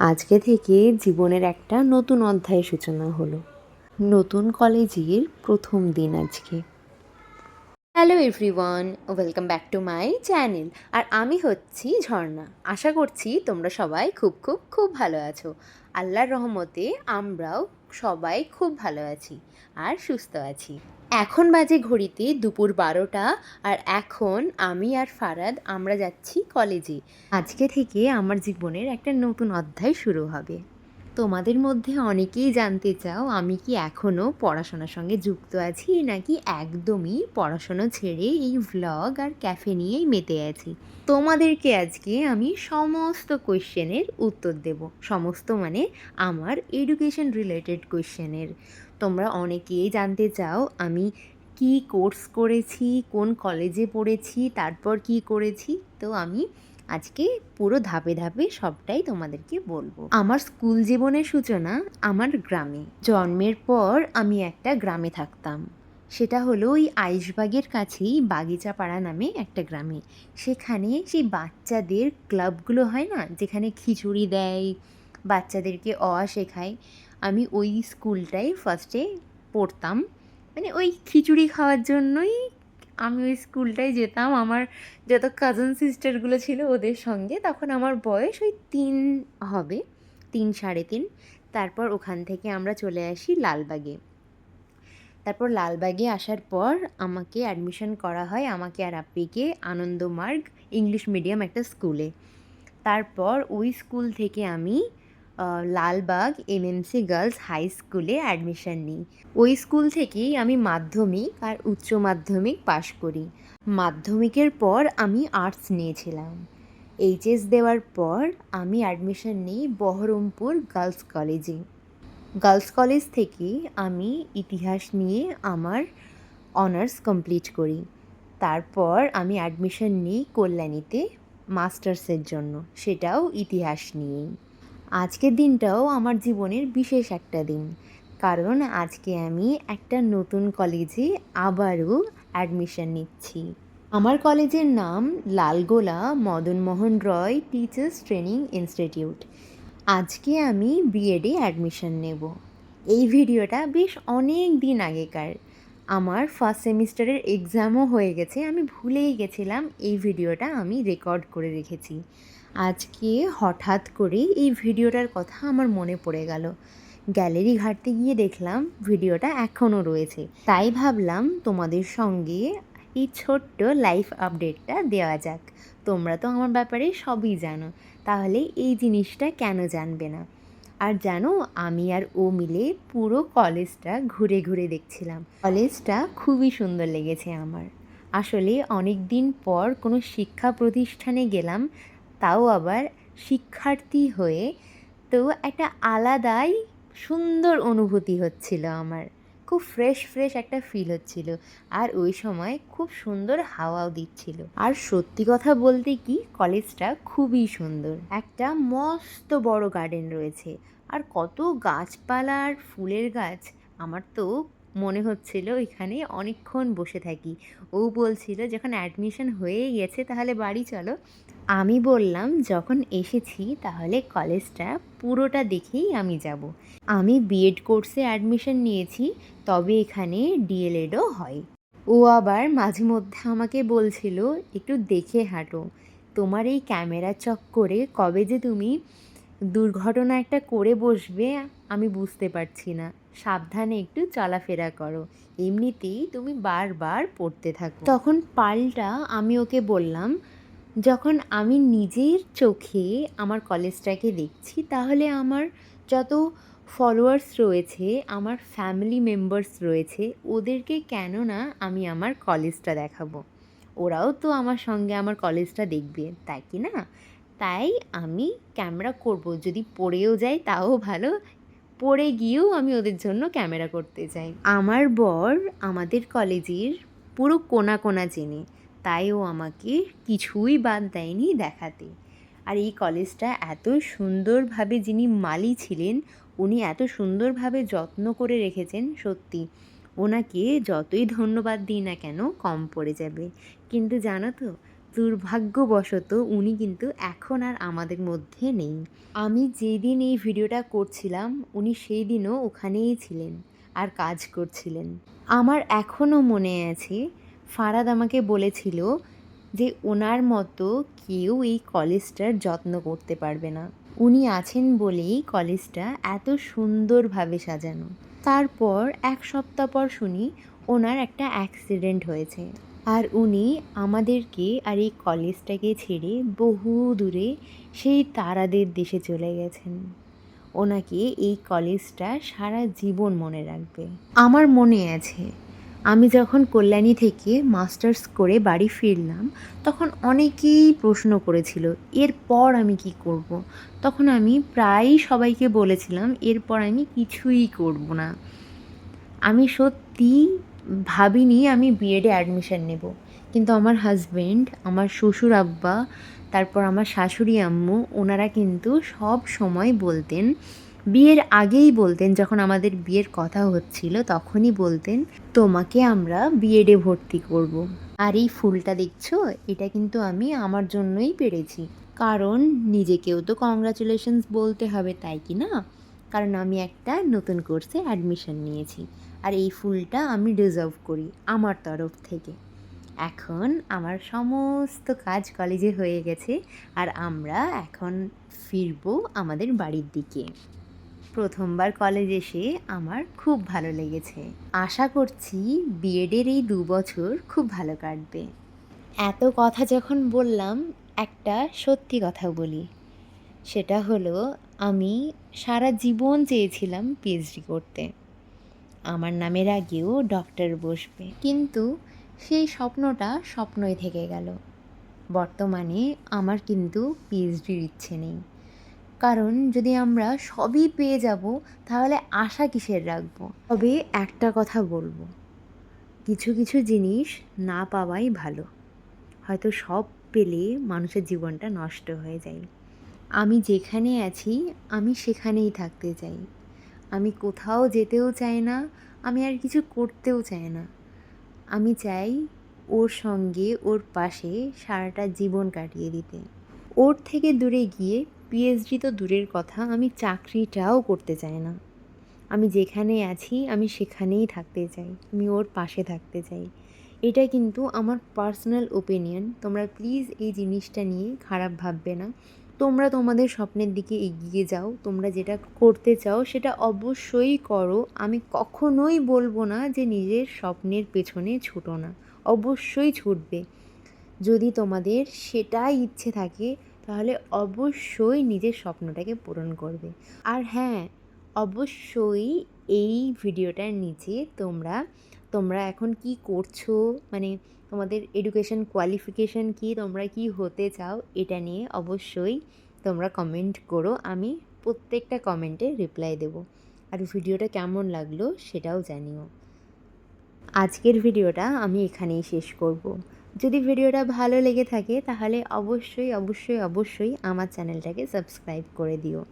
আজকে থেকে জীবনের একটা নতুন অধ্যায়ের সূচনা হলো। নতুন কলেজের প্রথম দিন আজকে। Hello everyone welcome back to my channel আর আমি হচ্ছি ঝর্ণা। আশা করছি তোমরা সবাই খুব খুব খুব ভালো আছো। আল্লাহর রহমতে আমরাও সবাই খুব ভালো আছি আর সুস্থ আছি। এখন বাজে ঘড়িতে দুপুর বারোটা আর এখন আমি আর ফারাদ আমরা যাচ্ছি কলেজে। আজকে থেকে আমার জীবনের একটা নতুন অধ্যায় শুরু হবে। তোমাদের মধ্যে অনেকেই জানতে চাও, আমি কি এখনও পড়াশোনার সঙ্গে যুক্ত আছি নাকি একদমই পড়াশোনা ছেড়ে এই ভ্লগ আর ক্যাফে নিয়েই মেতে আছি? তোমাদেরকে আজকে আমি সমস্ত কোয়েশ্চেনের উত্তর দেব। সমস্ত মানে আমার এডুকেশন রিলেটেড কোয়েশ্চেনের তোমরা অনেকেই জানতে চাও, আমি কি কোর্স করেছি, কোন কলেজে পড়েছি, তারপর কি করেছি? তো আমি আজকে পুরো ধাপে ধাপে সবটাই তোমাদেরকে বলব। আমার স্কুল জীবনের সূচনা আমার গ্রামে। জন্মের পর আমি একটা গ্রামে থাকতাম। সেটা হলো ওই আইসবাগের কাছেই বাগিচাপাড়া নামে একটা গ্রামে। সেখানে সেই বাচ্চাদের ক্লাবগুলো হয় না, যেখানে খিচুড়ি দেয়, বাচ্চাদেরকে অ শেখায়। আমি ওই স্কুলটাই ফার্স্টে পড়তাম। মানে ওই খিচুড়ি খাওয়ার জন্যই আমি ওই স্কুলটায় যেতাম। আমার যত কাজিন সিস্টারগুলো ছিল ওদের সঙ্গে। তখন আমার বয়স ওই তিন হবে, তিন সাড়ে তিন। তারপর ওখান থেকে আমরা চলে আসি লালবাগে। তারপর লালবাগে আসার পর আমাকে অ্যাডমিশন করা হয় আমাকে আর আপ্পিকে আনন্দমার্গ ইংলিশ মিডিয়াম একটা স্কুলে তারপর ওই স্কুল থেকে আমি লালবাগ এমএমসি গার্লস হাই স্কুলে অ্যাডমিশন নিই। ওই স্কুল থেকেই আমি মাধ্যমিক আর উচ্চ মাধ্যমিক পাশ করি। মাধ্যমিকের পর আমি আর্টস নিয়েছিলাম। এইচএস দেওয়ার পর আমি অ্যাডমিশন নিই বহরমপুর গার্লস কলেজে। গার্লস কলেজ থেকে আমি ইতিহাস নিয়ে আমার অনার্স কমপ্লিট করি। তারপর আমি অ্যাডমিশন নিই কল্যাণীতে মাস্টার্সের জন্য। সেটাও ইতিহাস নিয়েই। আজকের দিনটাও আমার জীবনের বিশেষ একটা দিন। কারণ আজকে আমি একটা নতুন কলেজে আবারও অ্যাডমিশন নিচ্ছি। আমার কলেজের নাম Lalgola Madanmohan Roy teachers training institute আজকে আমি বিএডে অ্যাডমিশন নেব। এই ভিডিওটা বেশ অনেক দিন আগেকার। আমার ফার্স্ট সেমিস্টারের এক্সামও হয়ে গেছে। আমি ভুলেই গেছিলাম, এই ভিডিওটা আমি রেকর্ড করে রেখেছি। আজকে হঠাৎ করে এই ভিডিওটার কথা আমার মনে পড়ে গেল। গ্যালারি ঘাটতে গিয়ে দেখলাম ভিডিওটা এখনও রয়েছে। তাই ভাবলাম তোমাদের সঙ্গে এই ছোট্ট লাইফ আপডেটটা দেওয়া যাক। তোমরা তো আমার ব্যাপারে সবই জানো। তাহলে এই জিনিসটা কেন জানবে না? আর জানো, আমি আর ও মিলে পুরো কলেজটা ঘুরে ঘুরে দেখছিলাম। কলেজটা খুবই সুন্দর লেগেছে আমার। আসলে অনেক দিন পর কোনো শিক্ষা প্রতিষ্ঠানে গেলাম, তাও আবার শিক্ষার্থী হয়ে। তো একটা আলাদাই সুন্দর অনুভূতি হচ্ছিল আমার। খুব ফ্রেশ ফ্রেশ একটা ফিল হচ্ছিল। আর ওই সময় খুব সুন্দর হাওয়াও দিচ্ছিল। আর সত্যি কথা বলতে কি, কলেজটা খুবই সুন্দর। একটা মস্ত বড় গার্ডেন রয়েছে। আর কত গাছপালা আর ফুলের গাছ, আমার তো মনে হচ্ছিল এখানে অনেকক্ষণ বসে থাকি। ও বলছিল, যখন অ্যাডমিশন হয়ে গেছে, তাহলে বাড়ি চলো। আমি বললাম, যখন এসেছি, তাহলে কলেজটা পুরোটা দেখেই আমি যাব। আমি বিএড কোর্সে অ্যাডমিশন নিয়েছি, তবে এখানে ডিএলএডও হয়। ও আবার মাঝে মধ্যে আমাকে বলছিল, একটু দেখে হাঁটো। তোমার এই ক্যামেরা চক্করে কবে যে তুমি দুর্ঘটনা একটা করে বসবে, আমি বুঝতে পারছি না। সাবধানে একটু চলাফেরা করো। এমনিতেই তুমি বারবার পড়তে থাকো। তখন পাল্টা আমি ওকে বললাম যখন আমি নিজের চোখে আমার কলেজটাকে দেখছি, তাহলে আমার যত ফলোয়ার্স রয়েছে, আমার ফ্যামিলি মেম্বার্স রয়েছে, ওদেরকে কেন না আমি আমার কলেজটা দেখাবো? ওরাও তো আমার সঙ্গে আমার কলেজটা দেখবে, তাই কি না? তাই আমি ক্যামেরা করব, যদি পড়েও যাই তাও ভালো, পড়ে গিয়েও আমি ওদের জন্য ক্যামেরা করতে চাই। আমার বর আমাদের কলেজের পুরো কোনা কোনা চেনে। তাই ও আমাকে কিছুই বাদ দেয়নি দেখাতে। আর এই কলেজটা এত সুন্দরভাবে যিনি মালি ছিলেন, উনি এত সুন্দরভাবে যত্ন করে রেখেছেন, সত্যি। ওনাকে যতই ধন্যবাদ দিই না কেন, কম পড়ে যাবে। কিন্তু জানো তো, দুর্ভাগ্যবশত উনি কিন্তু এখন আর আমাদের মধ্যে নেই। আমি যেদিন এই ভিডিওটা করছিলাম, উনি সেই দিনও ওখানেই ছিলেন আর কাজ করছিলেন। আমার এখনও মনে আছে ফারাদ আমাকে বলেছিল যে ওনার মতো কেউ এই কলেজটার যত্ন করতে পারবে না। উনি আছেন বলেই কলেজটা এত সুন্দরভাবে সাজানো। তারপর এক সপ্তাহ পর শুনি ওনার একটা অ্যাক্সিডেন্ট হয়েছে। আর উনি আমাদেরকে আর এই কলেজটাকে ছেড়ে বহু দূরে সেই তারাদের দেশে চলে গেছেন। ওনাকে এই কলেজটা সারা জীবন মনে রাখবে। আমার মনে আছে আমি যখন কল্যাণী থেকে মাস্টার্স করে বাড়ি ফিরলাম, তখন অনেকেই প্রশ্ন করেছিল, এরপর আমি কি করব। তখন আমি প্রায়ই সবাইকে বলেছিলাম, এরপর আমি কিছুই করব না আমি সত্যি ভাবিনি আমি বিএডে অ্যাডমিশন নেব কিন্তু আমার হাজব্যান্ড আমার শ্বশুর আব্বা, তারপর আমার শাশুড়ি আম্মু, ওনারা কিন্তু সব সময় বলতেন বিয়ের আগেই বলতেন, যখন আমাদের বিয়ের কথা হচ্ছিল, তখনই বলতেন, তোমাকে আমরা বিএডে ভর্তি করব। আর এই ফুলটা দেখছ? এটা কিন্তু আমি আমার জন্যই পেরেছি। কারণ নিজেকেও তো কংগ্রাচুলেশনস বলতে হবে, তাই কি না? কারণ আমি একটা নতুন কোর্সে অ্যাডমিশন নিয়েছি। আর এই ফুলটা আমি ডিজার্ভ করি, আমার তরফ থেকে। এখন আমার সমস্ত কাজ কলেজে হয়ে গেছে, আর আমরা এখন ফিরবো আমাদের বাড়ির দিকে। প্রথমবার কলেজ এসে আমার খুব ভালো লেগেছে। আশা করছি বিএডের এই দু বছর খুব ভালো কাটবে। এত কথা যখন বললাম, একটা সত্যি কথা বলি। সেটা হলো, আমি সারা জীবন চেয়েছিলাম পিএইচডি করতে। আমার নামের আগেও ডক্টর বসবে। কিন্তু সেই স্বপ্নটা স্বপ্নই থেকে গেল। বর্তমানে আমার কিন্তু পিএইচডির ইচ্ছে নেই। কারণ যদি আমরা সবই পেয়ে যাব, তাহলে আশা কিসের রাখব? তবে একটা কথা বলব। কিছু কিছু জিনিস না পাওয়াই ভালো। হয়তো সব পেলে মানুষের জীবনটা নষ্ট হয়ে যায়। আমি যেখানে আছি, আমি সেখানেই থাকতে চাই। আমি কোথাও যেতেও চাই না, আমি আর কিছু করতেও চাই না। আমি চাই ওর সঙ্গে, ওর পাশে সারাটা জীবন কাটিয়ে দিতে। ওর থেকে দূরে গিয়ে পিএইচডি তো দূরের কথা, আমি চাকরিটাও করতে চাই না। আমি যেখানে আছি, আমি সেখানেই থাকতে চাই, আমি ওর পাশে থাকতে চাই। এটা কিন্তু আমার পার্সোনাল ওপিনিয়ন তোমরা প্লিজ এই জিনিসটা নিয়ে খারাপ ভাববে না। তোমরা তোমাদের স্বপ্নের দিকে এগিয়ে যাও, তোমরা যেটা করতে চাও সেটা অবশ্যই করো। আমি কখনোই বলব না যে নিজের স্বপ্নের পেছনে ছুটো না, অবশ্যই ছুটবে। যদি তোমাদের সেটাই ইচ্ছে থাকে তাহলে অবশ্যই নিজের স্বপ্নটাকে পূরণ করবে। আর হ্যাঁ অবশ্যই এই ভিডিওটার নিচে তোমরা তোমরা এখন কি করছ? মানে তোমাদের এডুকেশন কোয়ালিফিকেশান কি? তোমরা কি হতে চাও? এটা নিয়ে অবশ্যই তোমরা কমেন্ট করো। আমি প্রত্যেকটা কমেন্টে রিপ্লাই দেব। আর ভিডিওটা কেমন লাগল সেটাও জানিও। আজকের ভিডিওটা আমি এখানেই শেষ করব। যদি ভিডিওটা ভালো লেগে থাকে, তাহলে অবশ্যই অবশ্যই অবশ্যই আমার চ্যানেলটাকে সাবস্ক্রাইব করে দিও।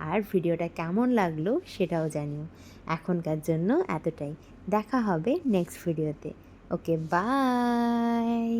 আর ভিডিওটা কেমন লাগল সেটাও জানিও। এখনকার জন্য এতটাই। দেখা হবে নেক্সট ভিডিওতে ওকে বাই